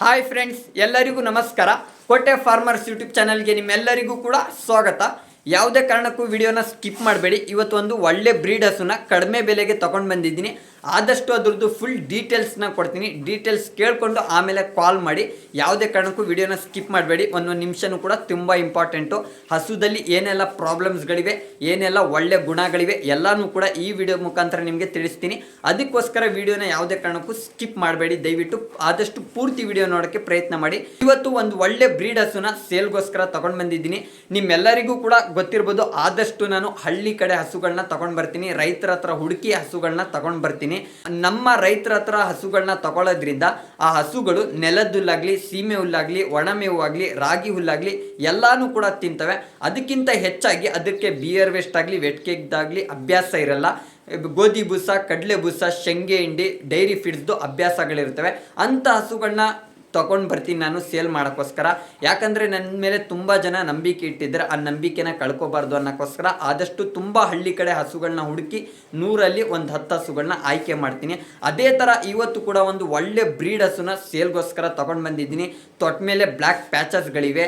Hi friends ಎಲ್ಲರಿಗೂ ನಮಸ್ಕಾರ. ಕೋಟೆ ಫಾರ್ಮರ್ಸ್ ಯೂಟ್ಯೂಬ್ ಚಾನಲ್ಗೆ ನಿಮ್ಮೆಲ್ಲರಿಗೂ ಕೂಡ ಸ್ವಾಗತ. ಯಾವುದೇ ಕಾರಣಕ್ಕೂ ವಿಡಿಯೋನ ಸ್ಕಿಪ್ ಮಾಡಬೇಡಿ. ಇವತ್ತು ಒಂದು ಒಳ್ಳೆ ಬ್ರೀಡ್ ಹಸುನ ಕಡಿಮೆ ಬೆಲೆಗೆ ತಗೊಂಡು ಬಂದಿದ್ದೀನಿ. ಆದಷ್ಟು ಅದ್ರದ್ದು ಫುಲ್ ಡೀಟೇಲ್ಸ್ನ ಕೊಡ್ತೀನಿ. ಡೀಟೇಲ್ಸ್ ಕೇಳಿಕೊಂಡು ಆಮೇಲೆ ಕಾಲ್ ಮಾಡಿ. ಯಾವುದೇ ಕಾರಣಕ್ಕೂ ವಿಡಿಯೋನ ಸ್ಕಿಪ್ ಮಾಡಬೇಡಿ. ಒಂದೊಂದು ನಿಮಿಷನೂ ಕೂಡ ತುಂಬ ಇಂಪಾರ್ಟೆಂಟು ಹಸುದಲ್ಲಿ ಏನೆಲ್ಲ ಪ್ರಾಬ್ಲಮ್ಸ್ಗಳಿವೆ ಏನೆಲ್ಲ ಒಳ್ಳೆ ಗುಣಗಳಿವೆ ಎಲ್ಲನೂ ಕೂಡ ಈ ವಿಡಿಯೋ ಮುಖಾಂತರ ನಿಮಗೆ ತಿಳಿಸ್ತೀನಿ. ಅದಕ್ಕೋಸ್ಕರ ವಿಡಿಯೋನ ಯಾವುದೇ ಕಾರಣಕ್ಕೂ ಸ್ಕಿಪ್ ಮಾಡಬೇಡಿ. ದಯವಿಟ್ಟು ಆದಷ್ಟು ಪೂರ್ತಿ ವಿಡಿಯೋ ನೋಡೋಕ್ಕೆ ಪ್ರಯತ್ನ ಮಾಡಿ. ಇವತ್ತು ಒಂದು ಒಳ್ಳೆ ಬ್ರೀಡ್ ಹಸುನ ಸೇಲ್ಗೋಸ್ಕರ ತಗೊಂಡು ಬಂದಿದ್ದೀನಿ. ನಿಮ್ಮೆಲ್ಲರಿಗೂ ಕೂಡ ಗೊತ್ತಿರ್ಬೋದು. ಆದಷ್ಟು ನಾನು ಹಳ್ಳಿ ಕಡೆ ಹಸುಗಳನ್ನ ತಗೊಂಡು ಬರ್ತೀನಿ. ರೈತರ ಹತ್ರ ಹುಡುಕಿ ಹಸುಗಳನ್ನ ತಗೊಂಡು ಬರ್ತೀನಿ. ನಮ್ಮ ರೈತರ ಹತ್ರ ಹಸುಗಳನ್ನ ತಗೊಳ್ಳೋದ್ರಿಂದ ಆ ಹಸುಗಳು ನೆಲದ ಹುಲ್ಲಾಗ್ಲಿ, ಸೀಮೆ ಹುಲ್ಲಾಗ್ಲಿ ಒಣಮೇವು ಆಗಲಿ, ರಾಗಿ ಹುಲ್ಲಾಗಲಿ ಎಲ್ಲಾನು ಕೂಡ ತಿಂತವೆ. ಅದಕ್ಕಿಂತ ಹೆಚ್ಚಾಗಿ ಅದಕ್ಕೆ ಬಿಯರ್ ವೇಸ್ಟ್ ಆಗಲಿ ವೆಟ್ಕೆಗ್ದಾಗಲಿ ಅಭ್ಯಾಸ ಇರಲ್ಲ. ಗೋಧಿ ಬೂಸ, ಕಡಲೆ ಬೂಸ, ಶೇಂಗೆ ಹಿಂಡಿ ಡೈರಿ ಫೀಡ್ಸ್ದು ಅಭ್ಯಾಸಗಳಿರ್ತವೆ. ಅಂಥ ಹಸುಗಳನ್ನ ತಗೊಂಡು ಬರ್ತೀನಿ, ನಾನು ಸೇಲ್ ಮಾಡೋಕ್ಕೋಸ್ಕರ. ಯಾಕಂದರೆ ನನ್ನ ಮೇಲೆ ತುಂಬ ಜನ ನಂಬಿಕೆ ಇಟ್ಟಿದ್ದಾರೆ. ಆ ನಂಬಿಕೆನ ಕಳ್ಕೊಬಾರ್ದು ಅನ್ನೋಕ್ಕೋಸ್ಕರ ಆದಷ್ಟು ತುಂಬ ಹಳ್ಳಿ ಕಡೆ ಹಸುಗಳನ್ನ ಹುಡುಕಿ ನೂರಲ್ಲಿ ಒಂದು ಹತ್ತು ಹಸುಗಳನ್ನ ಆಯ್ಕೆ ಮಾಡ್ತೀನಿ. ಅದೇ ಥರ ಇವತ್ತು ಕೂಡ ಒಂದು ಒಳ್ಳೆ ಬ್ರೀಡ್ ಹಸುನ ಸೇಲ್ಗೋಸ್ಕರ ತೊಗೊಂಡು ಬಂದಿದ್ದೀನಿ. ತೊಟ್ಟ ಮೇಲೆ ಬ್ಲ್ಯಾಕ್ ಪ್ಯಾಚಸ್ಗಳಿವೆ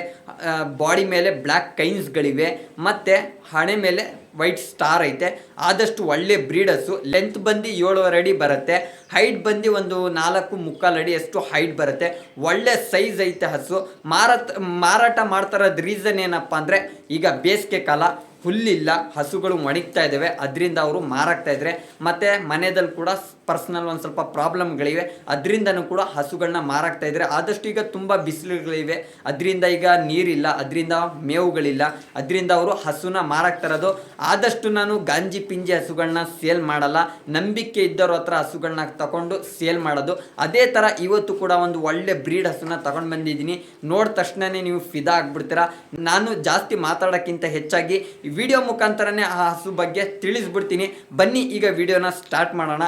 ಬಾಡಿ ಮೇಲೆ ಬ್ಲ್ಯಾಕ್ ಕೈನ್ಸ್ಗಳಿವೆ ಮತ್ತು ಹಣೆ ಮೇಲೆ ವೈಟ್ ಸ್ಟಾರ್ ಐತೆ. ಆದಷ್ಟು ಒಳ್ಳೆ ಬ್ರೀಡಸ್ಸು ಲೆಂತ್ ಬಂದು ಏಳುವರೆ ಅಡಿ ಬರುತ್ತೆ. ಹೈಟ್ ಬಂದು ಒಂದು ನಾಲ್ಕು ಮುಕ್ಕಾಲು ಅಡಿ ಅಷ್ಟು ಹೈಟ್ ಬರುತ್ತೆ. ಒಳ್ಳೆ ಸೈಜ್ ಐತೆ ಹಸು. ಮಾರಾಟ ಮಾರಾಟ ಮಾಡ್ತಾರೋದು ರೀಸನ್ ಏನಪ್ಪ ಅಂದರೆ, ಈಗ ಬೇಸಿಗೆ ಕಾಲ ಹುಲ್ಲಿಲ್ಲ, ಹಸುಗಳು ಒಣಗ್ತಾ ಇದ್ದಾವೆ ಅದರಿಂದ ಅವರು ಮಾರಾಗ್ತಾ ಮತ್ತು ಮನೆಯಲ್ಲಿ ಕೂಡ ಪರ್ಸ್ನಲ್ ಒಂದು ಸ್ವಲ್ಪ ಪ್ರಾಬ್ಲಮ್ಗಳಿವೆ ಅದರಿಂದನೂ ಕೂಡ ಹಸುಗಳನ್ನ ಮಾರಾಕ್ತಾ ಇದ್ದಾರೆ. ಆದಷ್ಟು ಈಗ ತುಂಬ ಬಿಸಿಲುಗಳಿವೆ. ಅದರಿಂದ ಈಗ ನೀರಿಲ್ಲ, ಅದರಿಂದ ಮೇವುಗಳಿಲ್ಲ, ಅದರಿಂದ ಅವರು ಹಸುನ ಮಾರಾಕ್ತಾ ಇರೋದು. ಆದಷ್ಟು ನಾನು ಗಾಂಜಿ ಪಿಂಜಿ ಹಸುಗಳನ್ನ ಸೇಲ್ ಮಾಡಲ್ಲ. ನಂಬಿಕೆ ಇದ್ದವ್ರ ಹತ್ರ ಹಸುಗಳನ್ನ ತಗೊಂಡು ಸೇಲ್ ಮಾಡೋದು. ಅದೇ ಥರ ಇವತ್ತು ಕೂಡ ಒಂದು ಒಳ್ಳೆ ಬ್ರೀಡ್ ಹಸುನ ತಗೊಂಡು ಬಂದಿದ್ದೀನಿ. ನೋಡಿದ ತಕ್ಷಣನೇ ನೀವು ಫಿದಾ ಆಗ್ಬಿಡ್ತೀರಾ. ನಾನು ಜಾಸ್ತಿ ಮಾತಾಡೋಕ್ಕಿಂತ ಹೆಚ್ಚಾಗಿ ವಿಡಿಯೋ ಮುಖಾಂತರನೇ ಆ ಹಸು ಬಗ್ಗೆ ತಿಳಿಸ್ಬಿಡ್ತೀನಿ. ಬನ್ನಿ, ಈಗ ವಿಡಿಯೋನ ಸ್ಟಾರ್ಟ್ ಮಾಡೋಣ.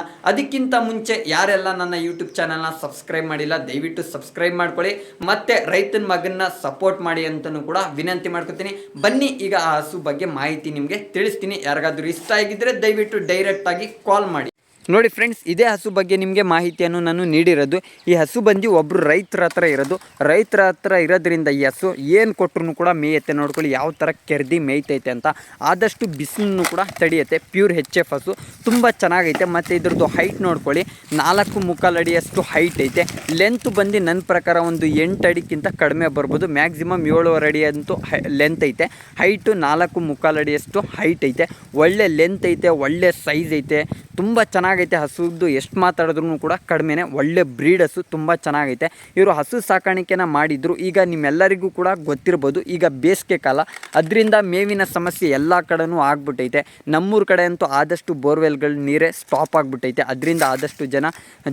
ಅದಕ್ಕಿಂತ ಮುಂಚೆ ಯಾರೆಲ್ಲ ನನ್ನ ಯೂಟ್ಯೂಬ್ ಚಾನಲ್ನ ಸಬ್ಸ್ಕ್ರೈಬ್ ಮಾಡಿಲ್ಲ, ದಯವಿಟ್ಟು ಸಬ್ಸ್ಕ್ರೈಬ್ ಮಾಡ್ಕೊಳ್ಳಿ. ಮತ್ತೆ ರೈತನ ಮಗನ್ನ ಸಪೋರ್ಟ್ ಮಾಡಿ ಅಂತಲೂ ಕೂಡ ವಿನಂತಿ ಮಾಡ್ಕೊತೀನಿ. ಬನ್ನಿ, ಈಗ ಆ ಹಸು ಬಗ್ಗೆ ಮಾಹಿತಿ ನಿಮಗೆ ತಿಳಿಸ್ತೀನಿ. ಯಾರಿಗಾದ್ರೂ ಇಷ್ಟ ಆಗಿದ್ರೆ ದಯವಿಟ್ಟು ಡೈರೆಕ್ಟಾಗಿ ಕಾಲ್ ಮಾಡಿ. ನೋಡಿ ಫ್ರೆಂಡ್ಸ್ ಇದೇ ಹಸು ಬಗ್ಗೆ ನಿಮಗೆ ಮಾಹಿತಿಯನ್ನು ನಾನು ನೀಡಿರೋದು. ಈ ಹಸು ಬಂದು ಒಬ್ಬರು ರೈತರ ಹತ್ರ ಇರೋದು. ರೈತರ ಹತ್ರ ಇರೋದ್ರಿಂದ ಈ ಹಸು ಏನು ಕೊಟ್ಟರು ಕೂಡ ಮೇಯುತ್ತೆ ನೋಡ್ಕೊಳ್ಳಿ, ಯಾವ ಥರ ಕೆರ್ದಿ ಮೇಯ್ತೈತೆ ಅಂತ. ಆದಷ್ಟು ಬಿಸಿಲನ್ನು ಕೂಡ ತಡೆಯುತ್ತೆ ಪ್ಯೂರ್ ಹೆಚ್ ಎಫ್ ಹಸು. ತುಂಬ ಚೆನ್ನಾಗೈತೆ, ಮತ್ತು ಇದ್ರದ್ದು ಹೈಟ್ ನೋಡ್ಕೊಳ್ಳಿ, ನಾಲ್ಕು ಮುಕ್ಕಾಲು ಅಡಿಯಷ್ಟು ಹೈಟ್ ಐತೆ. ಲೆಂತ್ ಬಂದು ನನ್ನ ಪ್ರಕಾರ ಒಂದು ಎಂಟು ಅಡಿಗಿಂತ ಕಡಿಮೆ ಬರ್ಬೋದು. ಮ್ಯಾಕ್ಸಿಮಮ್ ಏಳುವರೆ ಅಡಿ ಅಂತೂ ಲೆಂತ್ ಐತೆ. ಹೈಟು ನಾಲ್ಕು ಮುಕ್ಕಾಲು ಅಡಿಯಷ್ಟು ಹೈಟ್ ಐತೆ. ಒಳ್ಳೆ ಲೆಂತ್ ಐತೆ, ಒಳ್ಳೆ ಸೈಜ್ ಐತೆ. ತುಂಬ ಚೆನ್ನಾಗೈತೆ, ಹಸುದ್ದು ಎಷ್ಟು ಮಾತಾಡಿದ್ರು ಕೂಡ ಕಡಿಮೆನೇ, ಒಳ್ಳೆ ಬ್ರೀಡ್ ಹಸು ತುಂಬ ಚೆನ್ನಾಗೈತೆ. ಇವರು ಹಸು ಸಾಕಾಣಿಕೆನ ಮಾಡಿದ್ರು, ಈಗ ನಿಮ್ಮೆಲ್ಲರಿಗೂ ಕೂಡ ಗೊತ್ತಿರ್ಬೋದು, ಈಗ ಬೇಸಿಗೆ ಕಾಲ, ಅದರಿಂದ ಮೇವಿನ ಸಮಸ್ಯೆ ಎಲ್ಲ ಕಡೆನೂ ಆಗ್ಬಿಟ್ಟೈತೆ. ನಮ್ಮೂರ ಕಡೆ ಅಂತೂ ಆದಷ್ಟು ಬೋರ್ವೆಲ್ಗಳ ನೀರೇ ಸ್ಟಾಪ್ ಆಗಿಬಿಟ್ಟೈತೆ. ಅದರಿಂದ ಆದಷ್ಟು ಜನ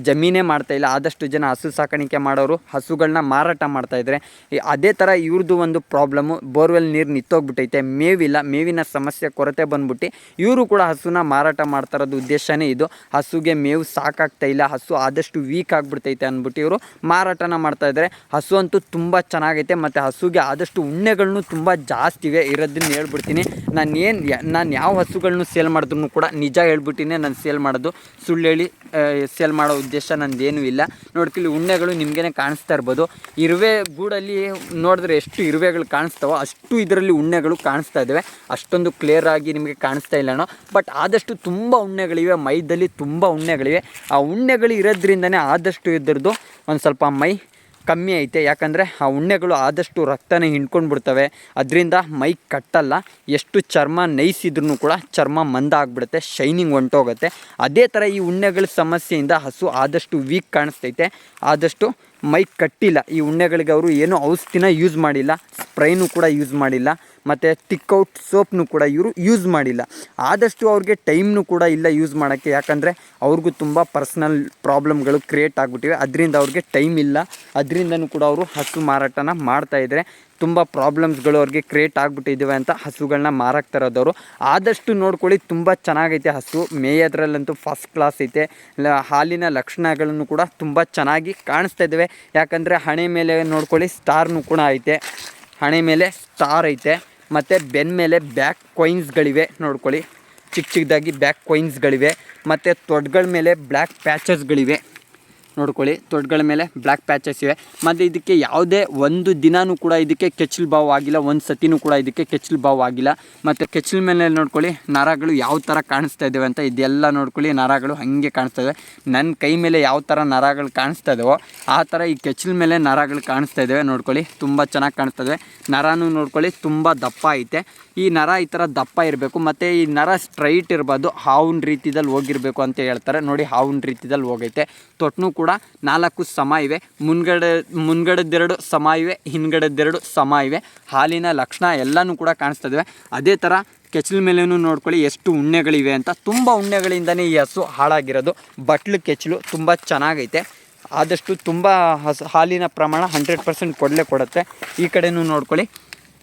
ಜಮೀನೇ ಮಾಡ್ತಾಯಿಲ್ಲ ಆದಷ್ಟು ಜನ ಹಸು ಸಾಕಾಣಿಕೆ ಮಾಡೋರು ಹಸುಗಳನ್ನ ಮಾರಾಟ ಮಾಡ್ತಾಯಿದ್ದಾರೆ ಅದೇ ಥರ ಇವ್ರದ್ದು ಒಂದು ಪ್ರಾಬ್ಲಮ್ಮು ಬೋರ್ವೆಲ್ ನೀರು ನಿಂತೋಗ್ಬಿಟ್ಟೈತೆ ಮೇವಿಲ್ಲ, ಮೇವಿನ ಸಮಸ್ಯೆ ಕೊರತೆ ಬಂದ್ಬಿಟ್ಟು, ಇವರು ಕೂಡ ಹಸುನ ಮಾರಾಟ ಮಾಡ್ತಾ ಇರೋದು ಉದ್ದೇಶನೇ ಇದು. ಹಸುಗೆ ಮೇವು ಸಾಕಾಗ್ತಾ ಇಲ್ಲ, ಹಸು ಆದಷ್ಟು ವೀಕ್ ಆಗಿಬಿಡ್ತೈತೆ ಅಂದ್ಬಿಟ್ಟು ಇವರು ಮಾರಾಟನ ಮಾಡ್ತಾ ಇದ್ದಾರೆ ಹಸು ಅಂತೂ ತುಂಬ ಚೆನ್ನಾಗೈತೆ ಮತ್ತು ಹಸುಗೆ ಆದಷ್ಟು ಉಣ್ಣೆಗಳನ್ನೂ ತುಂಬ ಜಾಸ್ತಿ ಇವೆ ಇರೋದನ್ನ ಹೇಳ್ಬಿಡ್ತೀನಿ. ನಾನು ಏನು ನಾನು ಯಾವ ಹಸುಗಳನ್ನು ಸೇಲ್ ಮಾಡಿದ್ರು ಕೂಡ ನಿಜ ಹೇಳ್ಬಿಟ್ಟಿನೇ ನಾನು ಸೇಲ್ ಮಾಡೋದು. ಸುಳ್ಳು ಹೇಳಿ ಸೇಲ್ ಮಾಡೋ ಉದ್ದೇಶ ನಂದೇನೂ ಇಲ್ಲ. ನೋಡ್ತಿಲ್ಲಿ ಉಣ್ಣೆಗಳು ನಿಮಗೇನೆ ಕಾಣಿಸ್ತಾ ಇರ್ಬೋದು. ಇರುವೆ ಗೂಡಲ್ಲಿ ನೋಡಿದ್ರೆ ಎಷ್ಟು ಇರುವೆಗಳು ಕಾಣಿಸ್ತಾವೋ ಅಷ್ಟು ಇದರಲ್ಲಿ ಉಣ್ಣೆಗಳು ಕಾಣಿಸ್ತಾ ಇದ್ದಾವೆ ಅಷ್ಟೊಂದು ಕ್ಲಿಯರ್ ಆಗಿ ನಿಮಗೆ ಕಾಣಿಸ್ತಾ ಇಲ್ಲನೋ ಬಟ್ ಆದಷ್ಟು ತುಂಬ ಉಣ್ಣೆಗಳಿವೆ. ಮೈದಲ್ಲಿ ತುಂಬ ಉಣ್ಣೆಗಳಿವೆ. ಆ ಉಣ್ಣೆಗಳು ಇರೋದ್ರಿಂದನೇ ಆದಷ್ಟು ಇದ್ರದ್ದು ಒಂದು ಸ್ವಲ್ಪ ಮೈ ಕಮ್ಮಿ ಐತೆ. ಯಾಕಂದರೆ ಆ ಉಣ್ಣೆಗಳು ಆದಷ್ಟು ರಕ್ತನೇ ಹಿಂಡ್ಕೊಂಡು ಬಿಡ್ತವೆ ಅದರಿಂದ ಮೈ ಕಟ್ಟಲ್ಲ. ಎಷ್ಟು ಚರ್ಮ ನೈಸಿದ್ರೂ ಕೂಡ ಚರ್ಮ ಮಂದ ಆಗಿಬಿಡುತ್ತೆ ಶೈನಿಂಗ್ ಹೊಂಟೋಗುತ್ತೆ. ಅದೇ ಥರ ಈ ಉಣ್ಣೆಗಳ ಸಮಸ್ಯೆಯಿಂದ ಹಸು ಆದಷ್ಟು ವೀಕ್ ಕಾಣಿಸ್ತೈತೆ. ಆದಷ್ಟು ಮೈ ಕಟ್ಟಿಲ್ಲ. ಈ ಉಣ್ಣೆಗಳಿಗೆ ಅವರು ಏನೂ ಔಷಧಿನ ಯೂಸ್ ಮಾಡಿಲ್ಲ. ಸ್ಪ್ರೈನು ಕೂಡ ಯೂಸ್ ಮಾಡಿಲ್ಲ. ಮತ್ತು ಟಿಕ್ಔಟ್ ಸೋಪ್ನು ಕೂಡ ಇವರು ಯೂಸ್ ಮಾಡಿಲ್ಲ. ಆದಷ್ಟು ಅವ್ರಿಗೆ ಟೈಮ್ನು ಕೂಡ ಇಲ್ಲ ಯೂಸ್ ಮಾಡೋಕ್ಕೆ. ಯಾಕಂದರೆ ಅವ್ರಿಗೂ ತುಂಬ ಪರ್ಸ್ನಲ್ ಪ್ರಾಬ್ಲಮ್ಗಳು ಕ್ರಿಯೇಟ್ ಆಗಿಬಿಟ್ಟಿವೆ. ಅದರಿಂದ ಅವ್ರಿಗೆ ಟೈಮ್ ಇಲ್ಲ. ಅದರಿಂದನೂ ಕೂಡ ಅವರು ಹಸು ಮಾರಾಟನ ಮಾಡ್ತಾಯಿದ್ರೆ ತುಂಬ ಪ್ರಾಬ್ಲಮ್ಸ್ಗಳು ಅವ್ರಿಗೆ ಕ್ರಿಯೇಟ್ ಆಗಿಬಿಟ್ಟಿದ್ದಾವೆ ಅಂತ ಹಸುಗಳನ್ನ ಮಾರಾಕ್ತಾ ಇರೋದವರು ಆದಷ್ಟು ನೋಡ್ಕೊಳ್ಳಿ, ತುಂಬ ಚೆನ್ನಾಗೈತೆ ಹಸು. ಮೇಯದ್ರಲ್ಲಂತೂ ಫಸ್ಟ್ ಕ್ಲಾಸ್ ಐತೆ. ಹಾಲಿನ ಲಕ್ಷಣಗಳನ್ನು ಕೂಡ ತುಂಬ ಚೆನ್ನಾಗಿ ಕಾಣಿಸ್ತಾ ಇದ್ದಾವೆ ಯಾಕಂದರೆ ಹಣೆ ಮೇಲೆ ನೋಡ್ಕೊಳ್ಳಿ ಸ್ಟಾರ್ನು ಕೂಡ ಐತೆ. ಹಣೆ ಮೇಲೆ ಸ್ಟಾರ್ ಐತೆ. ಮತ್ತು ಬೆನ್ ಮೇಲೆ ಬ್ಯಾಕ್ ಕೊಯಿನ್ಸ್ಗಳಿವೆ ನೋಡ್ಕೊಳ್ಳಿ. ಚಿಕ್ಕ ಚಿಕ್ಕದಾಗಿ ಬ್ಯಾಕ್ ಕೊಯಿನ್ಸ್ಗಳಿವೆ ಮತ್ತು ತೊಡ್ಗಳ ಮೇಲೆ ಬ್ಲ್ಯಾಕ್ ಪ್ಯಾಚಸ್ಗಳಿವೆ ನೋಡ್ಕೊಳ್ಳಿ. ತೊಡ್ಗಳ ಮೇಲೆ ಬ್ಲ್ಯಾಕ್ ಪ್ಯಾಚಸ್ ಇವೆ. ಮತ್ತು ಇದಕ್ಕೆ ಯಾವುದೇ ಒಂದು ದಿನಾನೂ ಕೂಡ ಇದಕ್ಕೆ ಕೆಚ್ಚಲು ಬಾವು ಆಗಿಲ್ಲ, ಒಂದು ಸತಿನೂ ಕೂಡ ಇದಕ್ಕೆ ಕೆಚ್ಚಲು ಬಾವು ಆಗಿಲ್ಲ. ಮತ್ತು ಕೆಚ್ಚಲ್ ಮೇಲೆ ನೋಡ್ಕೊಳ್ಳಿ, ನರಗಳು ಯಾವ ಥರ ಕಾಣಿಸ್ತಾ ಇದ್ದಾವೆ ಅಂತ ಇದೆಲ್ಲ ನೋಡ್ಕೊಳ್ಳಿ, ನರಗಳು ಹಾಗೆ ಕಾಣಿಸ್ತಾ ಇದ್ದಾವೆ ನನ್ನ ಕೈ ಮೇಲೆ ಯಾವ ಥರ ನರಗಳು ಕಾಣಿಸ್ತಾ ಇದ್ದಾವೋ ಆ ಥರ ಈ ಕೆಚ್ಚಲ ಮೇಲೆ ನರಗಳು ಕಾಣಿಸ್ತಾ ಇದ್ದಾವೆ ನೋಡ್ಕೊಳ್ಳಿ, ತುಂಬ ಚೆನ್ನಾಗಿ ಕಾಣಿಸ್ತಾ ಇದ್ದಾವೆ ನರನೂ ನೋಡ್ಕೊಳ್ಳಿ, ತುಂಬ ದಪ್ಪ ಐತೆ. ಈ ನರ ಈ ಥರ ದಪ್ಪ ಇರಬೇಕು, ಮತ್ತು ಈ ನರ ಸ್ಟ್ರೈಟ್ ಇರಬಾರ್ದು ಹಾವಿನ ರೀತಿದಲ್ಲಿ ಹೋಗಿರಬೇಕು ಅಂತ ಹೇಳ್ತಾರೆ. ನೋಡಿ, ಹಾವಿನ ರೀತಿದಲ್ಲಿ ಹೋಗೈತೆ. ತೊಟ್ನೂ ಕೂಡ ನಾಲ್ಕು ಸಮ ಇವೆ. ಮುನ್ಗಡೆ ಮುನ್ಗಡೆದೆರಡು ಸಮ ಇವೆ ಹಿಂದ್ಗಡೆದೆರಡು ಸಮ ಇವೆ. ಹಾಲಿನ ಲಕ್ಷಣ ಎಲ್ಲನೂ ಕೂಡ ಕಾಣಿಸ್ತಾ ಇದ್ದಾವೆ ಅದೇ ಥರ ಕೆಚ್ಚಲ ಮೇಲೇನು ನೋಡ್ಕೊಳ್ಳಿ, ಎಷ್ಟು ಉಣ್ಣೆಗಳಿವೆ ಅಂತ. ತುಂಬ ಉಣ್ಣೆಗಳಿಂದನೇ ಈ ಹಸು ಹಾಳಾಗಿರೋದು. ಬಟ್ಲು ಕೆಚ್ಚಲು ತುಂಬ ಚೆನ್ನಾಗೈತೆ. ಆದಷ್ಟು ತುಂಬ ಹಸು, ಹಾಲಿನ ಪ್ರಮಾಣ ಹಂಡ್ರೆಡ್ ಪರ್ಸೆಂಟ್ ಕೊಡಲೇ ಕೊಡುತ್ತೆ. ಈ ಕಡೆನೂ ನೋಡ್ಕೊಳ್ಳಿ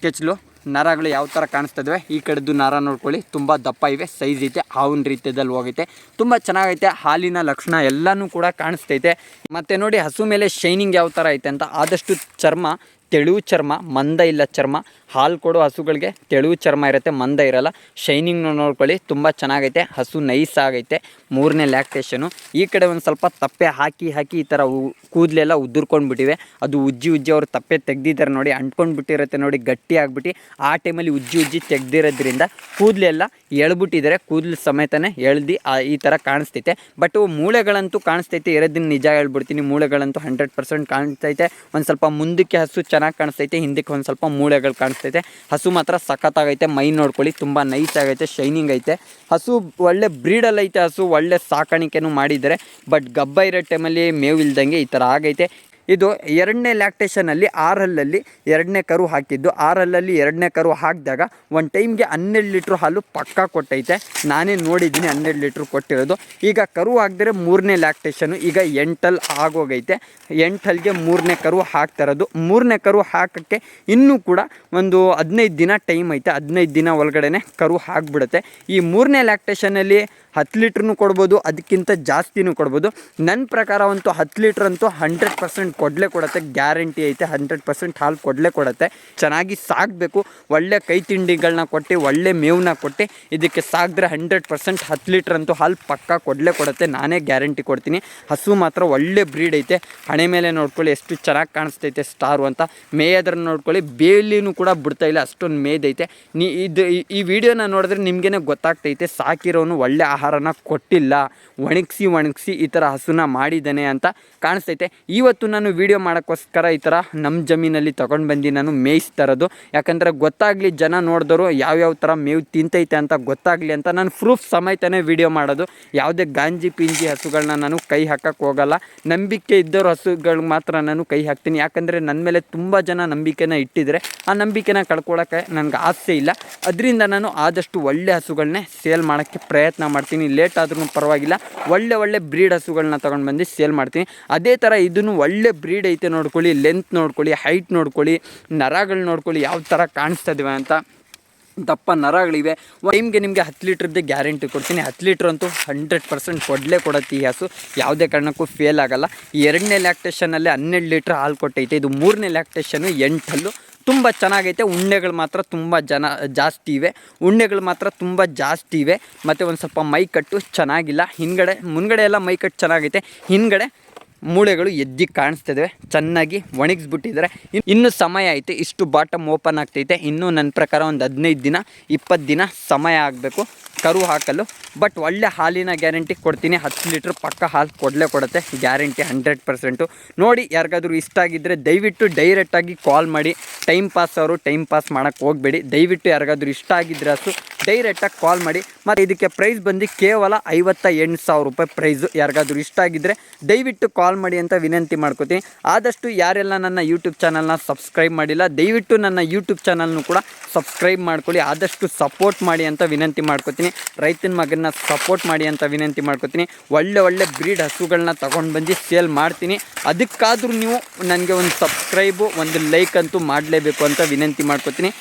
ಕೆಚ್ಚಲು ನರಗಳು ಯಾವ ಥರ ಕಾಣಿಸ್ತಾ ಇದ್ದಾವೆ ಈ ಕಡೆದು ನರ ನೋಡ್ಕೊಳ್ಳಿ. ತುಂಬ ದಪ್ಪ ಇವೆ. ಸೈಜ್ ಐತೆ. ಹಾವಿನ ರೀತಿಯಲ್ಲಿ ಹೋಗೈತೆ. ತುಂಬ ಚೆನ್ನಾಗೈತೆ. ಹಾಲಿನ ಲಕ್ಷಣ ಎಲ್ಲನೂ ಕೂಡ ಕಾಣಿಸ್ತೈತೆ. ಮತ್ತು ನೋಡಿ, ಹಸು ಮೇಲೆ ಶೈನಿಂಗ್ ಯಾವ ಥರ ಐತೆ ಅಂತ. ಆದಷ್ಟು ಚರ್ಮ, ತೆಳು ಚರ್ಮ, ಮಂದ ಇಲ್ಲ ಚರ್ಮ. ಹಾಲು ಕೊಡೋ ಹಸುಗಳಿಗೆ ತೆಳು ಚರ್ಮ ಇರುತ್ತೆ, ಮಂದ ಇರಲ್ಲ. ಶೈನಿಂಗ್ ನೋಡ್ಕೊಳ್ಳಿ. ತುಂಬ ಚೆನ್ನಾಗೈತೆ. ಹಸು ನೈಸ್ ಆಗೈತೆ. ಮೂರನೇ ಲ್ಯಾಕ್ಟೇಷನು ಈ ಕಡೆ ಒಂದು ಸ್ವಲ್ಪ ತಪ್ಪೆ ಹಾಕಿ ಹಾಕಿ ಈ ಥರ ಕೂದಲೆಲ್ಲ ಉದುರ್ಕೊಂಡು ಬಿಟ್ಟಿವೆ ಅದು ಉಜ್ಜಿ ಉಜ್ಜಿ ಅವರು ತಪ್ಪೆ ತೆಗ್ದಿದ್ದಾರೆ ನೋಡಿ ಅಂಟ್ಕೊಂಡು ಬಿಟ್ಟಿರುತ್ತೆ ನೋಡಿ, ಗಟ್ಟಿ ಆಗ್ಬಿಟ್ಟು. ಆ ಟೈಮಲ್ಲಿ ಉಜ್ಜಿ ಉಜ್ಜಿ ತೆಗ್ದಿರೋದ್ರಿಂದ ಕೂದಲೆಲ್ಲ ಎಳ್ಬಿಟ್ಟಿದ್ದಾರೆ. ಕೂದಲು ಸಮೇತನೇ ಎಳ್ದು ಈ ಥರ ಕಾಣಿಸ್ತೈತೆ. ಬಟ್ ಮೂಳೆಗಳಂತೂ ಕಾಣಿಸ್ತೈತೆ, ಇರೋದನ್ನ ನಿಜ ಹೇಳ್ಬಿಡ್ತೀನಿ. ಮೂಳೆಗಳಂತೂ ಹಂಡ್ರೆಡ್ ಪರ್ಸೆಂಟ್ ಕಾಣಿಸ್ತೈತೆ. ಒಂದು ಸ್ವಲ್ಪ ಮುಂದಕ್ಕೆ ಹಸು ಚೆನ್ನಾಗಿ ಕಾಣಿಸ್ತೈತೆ, ಹಿಂದಕ್ಕೆ ಒಂದು ಸ್ವಲ್ಪ ಮೂಳೆಗಳು ಕಾಣಿಸ್ತೈತೆ. ಹಸು ಮಾತ್ರ ಸಖತ್ತಾಗೈತೆ, ಮೈ ನೋಡ್ಕೊಳ್ಳಿ, ತುಂಬ ನೈಸ್ ಆಗೈತೆ ಶೈನಿಂಗ್ ಐತೆ. ಹಸು ಒಳ್ಳೆ ಬ್ರೀಡಲ್ಲೈತೆ ಹಸು ಒಳ್ಳೆ ಸಾಕಾಣಿಕೆನೂ ಮಾಡಿದ್ದಾರೆ. ಬಟ್ ಗಬ್ಬ ಇರೋ ಟೈಮಲ್ಲಿ ಮೇವು ಇಲ್ದಂಗೆ ಈ ಥರ ಆಗೈತೆ. ಇದು ಎರಡನೇ ಲ್ಯಾಕ್ಟೇಷನಲ್ಲಿ ಹಲ್ಲಲ್ಲಿ ಎರಡನೇ ಕರು ಹಾಕಿದ್ದು. ಹಲ್ಲಲ್ಲಿ ಎರಡನೇ ಕರು ಹಾಕಿದಾಗ ಒಂದು ಟೈಮ್ಗೆ ಹನ್ನೆರಡು ಲೀಟ್ರ್ ಹಾಲು ಪಕ್ಕಾ ಕೊಟ್ಟೈತೆ. ನಾನೇ ನೋಡಿದ್ದೀನಿ ಹನ್ನೆರಡು ಲೀಟ್ರ್ ಕೊಟ್ಟಿರೋದು. ಈಗ ಕರು ಹಾಕಿದ್ರೆ ಮೂರನೇ ಲ್ಯಾಕ್ಟೇಷನು ಈಗ ಎಂಟಲ್ಲಿ ಆಗೋಗೈತೆ. ಎಂಟಲ್ಗೆ ಮೂರನೇ ಕರು ಹಾಕ್ತಾ ಇರೋದು. ಮೂರನೇ ಕರು ಹಾಕೋಕ್ಕೆ ಇನ್ನೂ ಕೂಡ ಒಂದು ಹದಿನೈದು ದಿನ ಟೈಮ್ ಐತೆ. ಹದಿನೈದು ದಿನ ಒಳಗಡೆ ಕರು ಹಾಕ್ಬಿಡುತ್ತೆ. ಈ ಮೂರನೇ ಲ್ಯಾಕ್ಟೇಷನಲ್ಲಿ ಹತ್ತು ಲೀಟ್ರೂ ಕೊಡ್ಬೋದು, ಅದಕ್ಕಿಂತ ಜಾಸ್ತಿನೂ ಕೊಡ್ಬೋದು. ನನ್ನ ಪ್ರಕಾರ ಅಂತೂ ಹತ್ತು ಲೀಟ್ರ್ ಅಂತೂ ಹಂಡ್ರೆಡ್ ಪರ್ಸೆಂಟ್ ಕೊಡಲೇ ಕೊಡುತ್ತೆ, ಗ್ಯಾರಂಟಿ ಐತೆ ಹಂಡ್ರೆಡ್ ಪರ್ಸೆಂಟ್ ಹಾಲು ಕೊಡಲೇ ಕೊಡುತ್ತೆ. ಚೆನ್ನಾಗಿ ಸಾಕಬೇಕು, ಒಳ್ಳೆ ಕೈ ತಿಂಡಿಗಳನ್ನ ಕೊಟ್ಟು, ಒಳ್ಳೆ ಮೇವನ್ನ ಕೊಟ್ಟು, ಇದಕ್ಕೆ ಸಾಕಿದ್ರೆ ಹಂಡ್ರೆಡ್ ಪರ್ಸೆಂಟ್ ಹತ್ತು ಲೀಟ್ರ್ ಅಂತೂ ಹಾಲು ಪಕ್ಕಾ ಕೊಡಲೇ ಕೊಡುತ್ತೆ, ನಾನೇ ಗ್ಯಾರಂಟಿ ಕೊಡ್ತೀನಿ. ಹಸು ಮಾತ್ರ ಒಳ್ಳೆ ಬ್ರೀಡ್ ಐತೆ. ಹಣೆ ಮೇಲೆ ನೋಡ್ಕೊಳ್ಳಿ ಎಷ್ಟು ಚೆನ್ನಾಗಿ ಕಾಣಿಸ್ತೈತೆ ಸ್ಟಾರು ಅಂತ. ಮೇಯೋದ್ರ ನೋಡ್ಕೊಳ್ಳಿ, ಬೇಲಿನೂ ಕೂಡ ಬಿಡ್ತಾ ಇಲ್ಲ, ಅಷ್ಟೊಂದು ಮೇದೈತೆ ನೀ ಇದು ಈ- ವಿಡಿಯೋನ ನೋಡಿದ್ರೆ ನಿಮಗೇನೆ ಗೊತ್ತಾಗ್ತೈತೆ, ಸಾಕಿರೋನು ಒಳ್ಳೆ ಆಹಾರನ ಕೊಟ್ಟಿಲ್ಲ. ಒಣಗಿಸಿ ಒಣಗಿಸಿ ಈ ಥರ ಹಸುನ ಮಾಡಿದ್ದಾನೆ ಅಂತ ಕಾಣಿಸ್ತೈತೆ. ಇವತ್ತು ನಾನು ವಿಡಿಯೋ ಮಾಡೋಕ್ಕೋಸ್ಕರ ಈ ಥರ ನಮ್ಮ ಜಮೀನಲ್ಲಿ ತೊಗೊಂಡು ಬಂದು, ನಾನು ಮೇಯಿಸ್ತಾ ಇರೋದು ಯಾಕಂದರೆ ಗೊತ್ತಾಗಲಿ ಜನ ನೋಡಿದವರು ಯಾವ್ಯಾವ ಥರ ಮೇವು ತಿಂತೈತೆ ಅಂತ ಗೊತ್ತಾಗಲಿ ಅಂತ ನಾನು ಪ್ರೂಫ್ ಸಮೇತನೇ ವಿಡಿಯೋ ಮಾಡೋದು. ಯಾವುದೇ ಗಾಂಜಿ, ಪಿಂಜಿ ಹಸುಗಳನ್ನ ನಾನು ಕೈ ಹಾಕಕ್ಕೆ ಹೋಗಲ್ಲ. ನಂಬಿಕೆ ಇದ್ದವ್ರ ಹಸುಗಳಿಗೆ ಮಾತ್ರ ನಾನು ಕೈ ಹಾಕ್ತೀನಿ. ಯಾಕಂದರೆ ನನ್ನ ಮೇಲೆ ತುಂಬ ಜನ ನಂಬಿಕೆನ ಇಟ್ಟಿದ್ರೆ ಆ ನಂಬಿಕೆನ ಕಳ್ಕೊಳ್ಳೋಕ್ಕೆ ನನಗೆ ಆಸೆ ಇಲ್ಲ. ಅದರಿಂದ ನಾನು ಆದಷ್ಟು ಒಳ್ಳೆ ಹಸುಗಳನ್ನೇ ಸೇಲ್ ಮಾಡೋಕ್ಕೆ ಪ್ರಯತ್ನ ಮಾಡ್ತೀನಿ. ಲೇಟ್ ಆದ್ರೂ ಪರವಾಗಿಲ್ಲ. ಒಳ್ಳೆ ಒಳ್ಳೆ ಬ್ರೀಡ್ ಹಸುಗಳನ್ನ ತೊಗೊಂಡು ಬಂದು ಸೇಲ್ ಮಾಡ್ತೀನಿ. ಅದೇ ಥರ ಇದನ್ನು ಒಳ್ಳೆ ಬ್ರೀಡ್ ಐತೆ ನೋಡ್ಕೊಳ್ಳಿ ಲೆಂತ್ ನೋಡ್ಕೊಳ್ಳಿ ಹೈಟ್ ನೋಡ್ಕೊಳ್ಳಿ, ನರಗಳು ನೋಡ್ಕೊಳ್ಳಿ ಯಾವ ಥರ ಕಾಣಿಸ್ತಾ ಇದಾವೆ ಅಂತ. ದಪ್ಪ ನರಗಳಿವೆ. ಟೈಮ್ಗೆ ನಿಮಗೆ ಹತ್ತು ಲೀಟ್ರದ್ದೇ ಗ್ಯಾರಂಟಿ ಕೊಡ್ತೀನಿ. ಹತ್ತು ಲೀಟ್ರ್ ಅಂತೂ ಹಂಡ್ರೆಡ್ ಪರ್ಸೆಂಟ್ ಕೊಡಲೇ ಕೊಡತ್ತೆ ಈ ಹಸು. ಯಾವುದೇ ಕಾರಣಕ್ಕೂ ಫೇಲ್ ಆಗಲ್ಲ. ಎರಡನೇ ಲ್ಯಾಕ್ಟೇಷನಲ್ಲಿ ಹನ್ನೆರಡು ಲೀಟ್ರ್ ಹಾಲು ಕೊಟ್ಟೈತೆ. ಇದು ಮೂರನೇ ಲ್ಯಾಕ್ಟೇಷನು ಎಂಟಲ್ಲು. ತುಂಬ ಚೆನ್ನಾಗೈತೆ. ಉಣ್ಣೆಗಳು ಮಾತ್ರ ತುಂಬ ಜನ, ಜಾಸ್ತಿ ಇವೆ. ಉಣ್ಣೆಗಳು ಮಾತ್ರ ತುಂಬ ಜಾಸ್ತಿ ಇವೆ. ಮತ್ತು ಒಂದು ಸ್ವಲ್ಪ ಮೈ ಕಟ್ಟು ಚೆನ್ನಾಗಿಲ್ಲ. ಹಿಂದ್ಗಡೆ, ಮುಂದ್ಗಡೆ ಎಲ್ಲ ಮೈ ಕಟ್ಟು ಚೆನ್ನಾಗೈತೆ. ಹಿಂದ್ಗಡೆ ಮೂಳೆಗಳು ಎದ್ದಿ ಕಾಣಿಸ್ತಿದ್ದಾವೆ ಚೆನ್ನಾಗಿ ಒಣಗಿಸ್ಬಿಟ್ಟಿದ್ದಾರೆ ಇನ್- ಇನ್ನು ಸಮಯ ಐತೆ. ಇಷ್ಟು ಬಾಟಮ್ ಓಪನ್ ಆಗ್ತೈತೆ. ಇನ್ನೂ ನನ್ನ ಪ್ರಕಾರ ಒಂದು ಹದಿನೈದು ದಿನ, ಇಪ್ಪತ್ತು ದಿನ ಸಮಯ ಆಗಬೇಕು. ಕರು ಹಾಕಲು. ಬಟ್ ಒಳ್ಳೆ ಹಾಲಿನ ಗ್ಯಾರಂಟಿ ಕೊಡ್ತೀನಿ. ಹತ್ತು ಲೀಟ್ರ್ ಪಕ್ಕ ಹಾಲು ಕೊಡಲೇ ಕೊಡುತ್ತೆ. Guarantee hundred percent. ನೋಡಿ, ಯಾರಿಗಾದರೂ ಇಷ್ಟ ಆಗಿದ್ದರೆ ದಯವಿಟ್ಟು ಡೈರೆಕ್ಟಾಗಿ ಕಾಲ್ ಮಾಡಿ. ಟೈಮ್ ಪಾಸ್ ಅವರು ಟೈಮ್ ಪಾಸ್ ಮಾಡೋಕ್ಕೆ ಹೋಗಬೇಡಿ. ದಯವಿಟ್ಟು ಯಾರಿಗಾದರೂ ಇಷ್ಟ ಆಗಿದ್ದರೆ ಅಸು ಡೈರೆಕ್ಟಾಗಿ ಕಾಲ್ ಮಾಡಿ. ಮತ್ತು ಇದಕ್ಕೆ ಪ್ರೈಸ್ ಬಂದು ಕೇವಲ ಐವತ್ತ ಎಂಟು ಸಾವಿರ ರೂಪಾಯಿ ಪ್ರೈಸು ಯಾರಿಗಾದ್ರೂ ಇಷ್ಟ ಆಗಿದ್ದರೆ ದಯವಿಟ್ಟು ಕಾಲ್ ಮಾಡಿ ಅಂತ ವಿನಂತಿ ಮಾಡ್ಕೋತೀನಿ. ಆದಷ್ಟು ಯಾರೆಲ್ಲ ನನ್ನ ಯೂಟ್ಯೂಬ್ ಚಾನಲ್ನ ಸಬ್ಸ್ಕ್ರೈಬ್ ಮಾಡಿಲ್ಲ, ದಯವಿಟ್ಟು ನನ್ನ ಯೂಟ್ಯೂಬ್ ಚಾನಲ್ನು ಕೂಡ ಸಬ್ಸ್ಕ್ರೈಬ್ ಮಾಡ್ಕೊಳ್ಳಿ. ಆದಷ್ಟು ಸಪೋರ್ಟ್ ಮಾಡಿ ಅಂತ ವಿನಂತಿ ಮಾಡ್ಕೋತೀನಿ. ರೈತನ ಮಗನ ಸಪೋರ್ಟ್ ಮಾಡಿ ಅಂತ ವಿನಂತಿ ಮಾಡ್ಕೋತೀನಿ. ಒಳ್ಳೆ ಒಳ್ಳೆ ಬ್ರೀಡ್ ಹಸುಗಳನ್ನ ತೊಗೊಂಡು ಬಂದು ಸೇಲ್ ಮಾಡ್ತೀನಿ. ಅದಕ್ಕಾದ್ರೂ ನೀವು ನನಗೆ ಒಂದು ಸಬ್ಸ್ಕ್ರೈಬು ಒಂದು ಲೈಕ್ ಅಂತೂ ಮಾಡಲೇಬೇಕು ಅಂತ ವಿನಂತಿ ಮಾಡ್ಕೋತೀನಿ.